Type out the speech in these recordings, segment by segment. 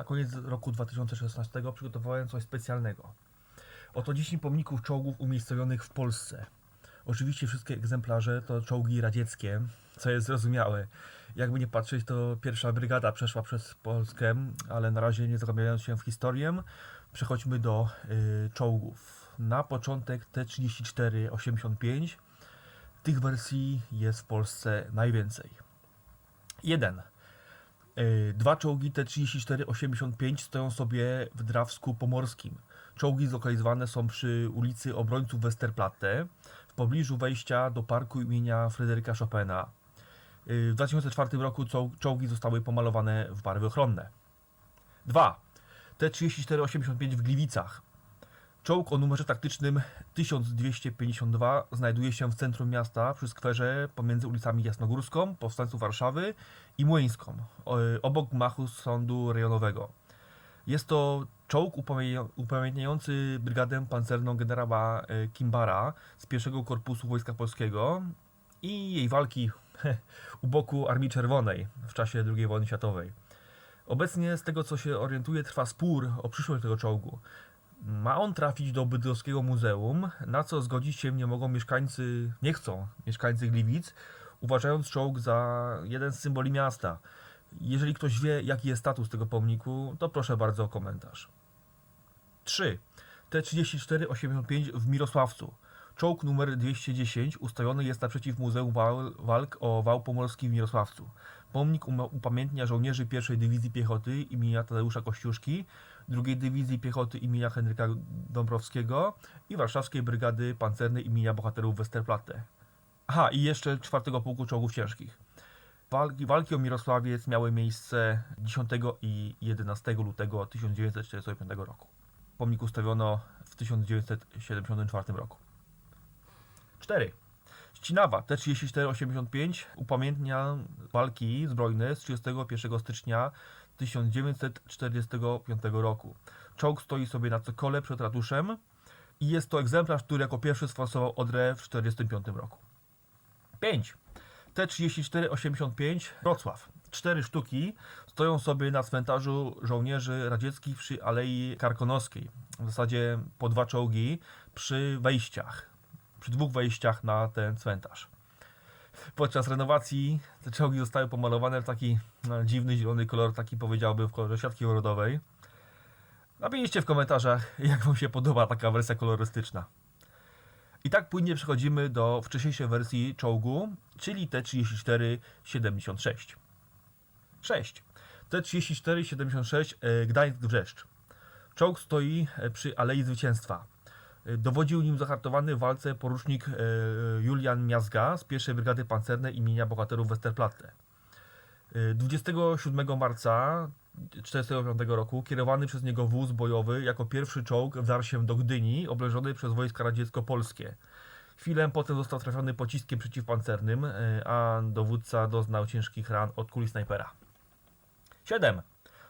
na koniec roku 2016 przygotowałem coś specjalnego. Oto 10 pomników czołgów umiejscowionych w Polsce. Oczywiście wszystkie egzemplarze to czołgi radzieckie, co jest zrozumiałe. Jakby nie patrzeć, to pierwsza brygada przeszła przez Polskę, ale na razie nie zagłębiając się w historię, przechodźmy do y, czołgów. Na początek T-34-85. Tych wersji jest w Polsce najwięcej. 1. Y, Dwa czołgi T-34-85 stoją sobie w Drawsku Pomorskim. Czołgi zlokalizowane są przy ulicy Obrońców Westerplatte, w pobliżu wejścia do parku imienia Fryderyka Chopina. Y, W 2004 roku czoł- czołgi zostały pomalowane w barwy ochronne. 2. T-34-85 w Gliwicach. Czołg o numerze taktycznym 1252 znajduje się w centrum miasta przy skwerze pomiędzy ulicami Jasnogórską, Powstańców Warszawy i Młyńską, obok gmachu sądu rejonowego. Jest to czołg upamiętnia- upamiętniający brygadę pancerną generała e, Kimbara z pierwszego korpusu Wojska Polskiego i jej walki u boku Armii Czerwonej w czasie II wojny światowej. Obecnie, z tego co się orientuję, trwa spór o przyszłość tego czołgu. Ma on trafić do Bydgoskiego Muzeum, na co zgodzić się nie mogą mieszkańcy, nie chcą mieszkańcy Gliwic, uważając czołg za jeden z symboli miasta. Jeżeli ktoś wie, jaki jest status tego pomniku, to proszę bardzo o komentarz. 3. T-34-85 w Mirosławcu. Czołg numer 210 ustawiony jest naprzeciw Muzeum Wal- Walk o Wał Pomorski w Mirosławcu. Pomnik upamiętnia żołnierzy pierwszej Dywizji Piechoty imienia Tadeusza Kościuszki, drugiej Dywizji Piechoty imienia Henryka Dąbrowskiego i warszawskiej Brygady Pancernej imienia Bohaterów Westerplatte. Aha, i jeszcze czwartego pułku czołgów ciężkich. Walki, walki o Mirosławiec miały miejsce 10 i 11 lutego 1945 roku. Pomnik ustawiono w 1974 roku. 4. Ścinawa T-34-85 upamiętnia walki zbrojne z 31 stycznia 1945 roku. Czołg stoi sobie na cokole przed ratuszem i jest to egzemplarz, który jako pierwszy sforsował Odrę w 1945 roku. 5. T-34-85 Wrocław. Cztery sztuki stoją sobie na cmentarzu żołnierzy radzieckich przy Alei Karkonoskiej. W zasadzie po dwa czołgi przy wejściach. Przy dwóch wejściach na ten cmentarz. Podczas renowacji te czołgi zostały pomalowane w taki no, dziwny zielony kolor, taki powiedziałbym w kolorze siatki orodowej. Napiszcie w komentarzach, jak Wam się podoba taka wersja kolorystyczna. I tak płynnie przechodzimy do wcześniejszej wersji czołgu, czyli T-34-76. 6. T-34-76 e, Gdańsk-Brzeszcz. Czołg stoi e, przy Alei Zwycięstwa. E, Dowodził nim zahartowany w walce porucznik e, Julian Miazga z pierwszej Brygady Pancernej imienia Bohaterów Westerplatte. E, 27 marca 1945 roku kierowany przez niego wóz bojowy jako pierwszy czołg wdarł się do Gdyni, oblężonej przez wojska radziecko-polskie. Chwilę potem został trafiony pociskiem przeciwpancernym, e, a dowódca doznał ciężkich ran od kuli snajpera. 7.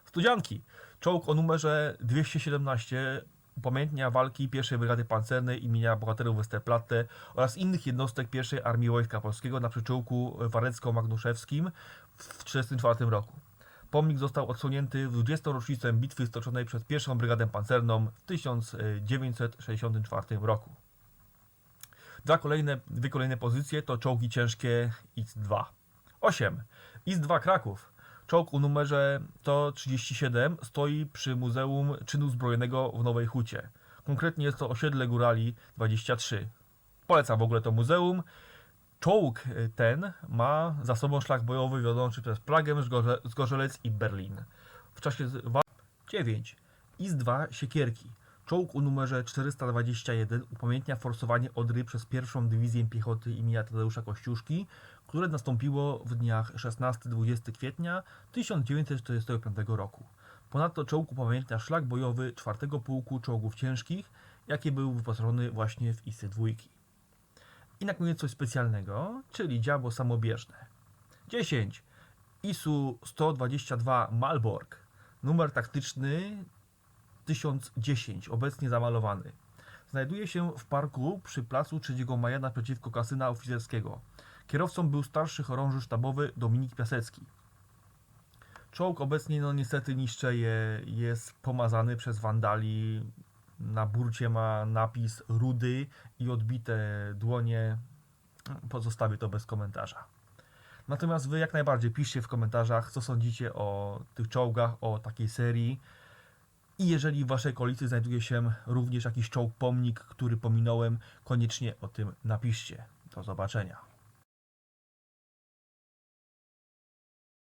Studzianki. Czołg o numerze 217 upamiętnia walki pierwszej Brygady Pancernej imienia Bohaterów Westerplatte oraz innych jednostek pierwszej Armii Wojska Polskiego na przyczółku warecko-magnuszewskim w 1944 roku. Pomnik został odsłonięty w 20. rocznicę bitwy stoczonej przez pierwszą Brygadę Pancerną w 1964 roku. Dwa kolejne, dwie kolejne pozycje to czołgi ciężkie X2. 8. X2 Kraków. Czołg o numerze 137 stoi przy Muzeum Czynu Zbrojnego w Nowej Hucie. Konkretnie jest to osiedle Górali 23. Polecam w ogóle to muzeum. Czołg y, ten ma za sobą szlak bojowy wiodący przez Pragę, Zgorze- Zgorzelec i Berlin. W czasie z- wa- 9. IS-2 Siekierki. Czołg o numerze 421 upamiętnia forsowanie Odry przez pierwszą dywizję piechoty imienia Tadeusza Kościuszki, które nastąpiło w dniach 16-20 kwietnia 1945 roku. Ponadto czołg upamiętnia szlak bojowy 4 Pułku Czołgów Ciężkich, jaki był wyposażony właśnie w ISy dwójki. I na koniec coś specjalnego, czyli dziabo samobieżne. 10. ISU 122 Malbork. Numer taktyczny 1010, obecnie zamalowany. Znajduje się w parku przy placu 3 maja naprzeciwko kasyna oficerskiego. Kierowcą był starszy chorąży sztabowy Dominik Piasecki. Czołg obecnie, no niestety niszczeje, jest pomazany przez wandali. Na burcie ma napis rudy i odbite dłonie. Pozostawię to bez komentarza. Natomiast wy jak najbardziej piszcie w komentarzach, co sądzicie o tych czołgach, o takiej serii. I jeżeli w waszej okolicy znajduje się również jakiś czołg pomnik, który pominąłem, koniecznie o tym napiszcie. Do zobaczenia.